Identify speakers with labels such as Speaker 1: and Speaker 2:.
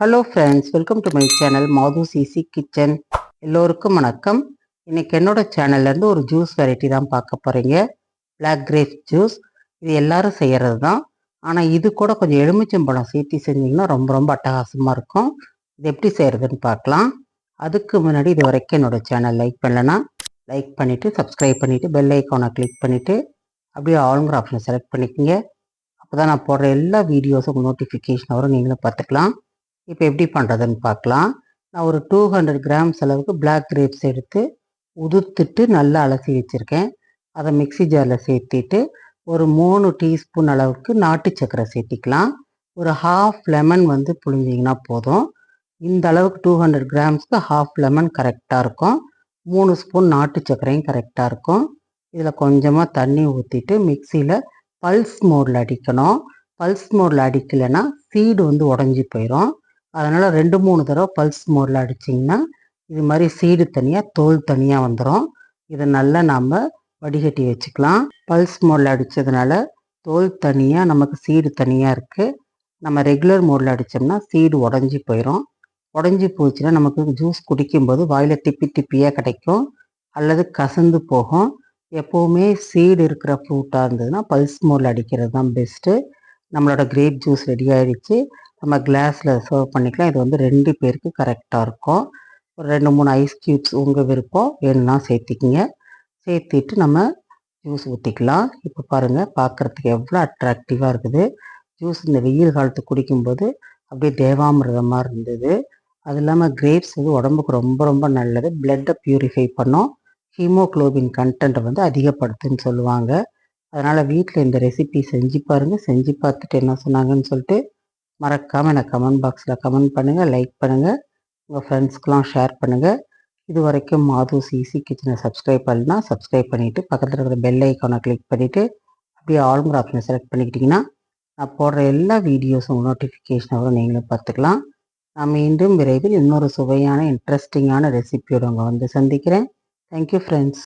Speaker 1: Hello friends welcome to my channel Madhu CC kitchen எல்லோருக்கும் வணக்கம். இன்றைக்கி என்னோட சேனல்லேருந்து ஒரு ஜூஸ் வெரைட்டி தான் பார்க்க போகிறீங்க பிளாக் கிரேப் ஜூஸ் இது எல்லாரும் செய்கிறது தான் ஆனால் இது கூட கொஞ்சம் எலுமிச்சம்பழம் சீட்டி செஞ்சிங்கன்னா ரொம்ப ரொம்ப அட்டகாசமாக இருக்கும். இது எப்படி செய்கிறதுன்னு பார்க்கலாம். அதுக்கு முன்னாடி இது வரைக்கும் என்னோடய சேனல் லைக் பண்ணலன்னா லைக் பண்ணிவிட்டு சப்ஸ்கிரைப் பண்ணிவிட்டு பெல் ஐக்கானை கிளிக் பண்ணிவிட்டு அப்படியே ஆளுங்கிற ஆப்ஷனை செலக்ட் பண்ணிக்கோங்க. அப்போ தான் நான் போடுற எல்லா வீடியோஸும் நோட்டிஃபிகேஷன் வரும் நீங்களும் பார்த்துக்கலாம். இப்போ எப்படி பண்ணுறதுன்னு பார்க்கலாம். நான் ஒரு டூ ஹண்ட்ரட் கிராம்ஸ் அளவுக்கு பிளாக் கிரேப்ஸ் எடுத்து உதுத்துட்டு நல்லா அலசி வச்சுருக்கேன். அதை மிக்ஸி ஜாரில் சேர்த்திட்டு ஒரு மூணு டீஸ்பூன் அளவுக்கு நாட்டு சக்கரை சேர்த்திக்கலாம். ஒரு ஹாஃப் லெமன் வந்து புழிஞ்சிங்கன்னா போதும். இந்த அளவுக்கு டூ ஹண்ட்ரட் கிராம்ஸ்க்கு ஹாஃப் லெமன் கரெக்டாக இருக்கும். மூணு ஸ்பூன் நாட்டு சர்க்கரையும் கரெக்டாக இருக்கும். இதில் கொஞ்சமாக தண்ணி ஊற்றிட்டு மிக்சியில் பல்ஸ் மோடில் அடிக்கணும். பல்ஸ் மோடில் அடிக்கலைன்னா சீடு வந்து உடஞ்சி போயிடும் அதனால் ரெண்டு மூணு தடவை பல்ஸ் மோரில் அடிச்சிங்கன்னா இது மாதிரி சீடு தனியாக தோல் தனியாக வந்துடும் இதை நல்லா நாம் வடிகட்டி வச்சுக்கலாம். பல்ஸ் மோரில் அடித்ததுனால தோல் தனியாக நமக்கு சீடு தனியாக இருக்குது நம்ம ரெகுலர் மோடில் அடித்தோம்னா சீடு உடஞ்சி போயிடும் உடஞ்சி போச்சுன்னா நமக்கு ஜூஸ் குடிக்கும்போது வாயில் திப்பி திப்பியாக கிடைக்கும். அல்லது கசந்து போகும். எப்போவுமே சீடு இருக்கிற ஃப்ரூட்டாக இருந்ததுன்னா பல்ஸ் மோடில் அடிக்கிறது தான் பெஸ்ட்டு நம்மளோட கிரேப் ஜூஸ் ரெடி ஆகிடுச்சு நம்ம கிளாஸில் சர்வ் பண்ணிக்கலாம். இது வந்து ரெண்டு பேருக்கு கரெக்டாக இருக்கும். ஒரு ரெண்டு மூணு ஐஸ் க்யூப்ஸ் உங்கள் விருப்பம் வேணும்னா சேர்த்திக்கிங்க. சேர்த்திட்டு நம்ம ஜூஸ் ஊற்றிக்கலாம் இப்போ பாருங்கள் பார்க்குறதுக்கு எவ்வளோ அட்ராக்டிவாக இருக்குது. ஜூஸ் இந்த வெயில் காலத்து குடிக்கும்போது அப்படியே தேவாமிரதம் மாதிரி இருந்தது. அது இல்லாமல் கிரேப்ஸ் வந்து உடம்புக்கு ரொம்ப ரொம்ப நல்லது. பிளட்டை ப்யூரிஃபை பண்ணோம். ஹீமோக்ளோபின் கண்டென்ட்டை வந்து அதிகப்படுத்துன்னு சொல்லுவாங்க. அதனால் வீட்டில் இந்த ரெசிபி செஞ்சு பாருங்கள் செஞ்சு பார்த்துட்டு என்ன சொன்னாங்கன்னு சொல்லிட்டு மறக்காமல் எனக்கு கமெண்ட் பாக்ஸில் கமெண்ட் பண்ணுங்கள் லைக் பண்ணுங்கள் உங்கள் ஃப்ரெண்ட்ஸ்க்கெலாம் ஷேர் பண்ணுங்கள் இது வரைக்கும் மாது சிசி கிச்சனை சப்ஸ்கிரைப் பண்ணால் சப்ஸ்கிரைப் பண்ணிவிட்டு பக்கத்தில் இருக்கிற பெல் ஐக்கானை கிளிக் பண்ணிவிட்டு அப்படியே ஆல்மர் ஆப்ஷனை செலக்ட் பண்ணிக்கிட்டிங்கன்னா நான் போடுற எல்லா வீடியோஸும் நோட்டிஃபிகேஷன் நீங்களும் பார்த்துக்கலாம். நான் மீண்டும் விரைவில் இன்னொரு சுவையான இன்ட்ரெஸ்டிங்கான ரெசிபியோடு அங்கே வந்து சந்திக்கிறேன். Thank you friends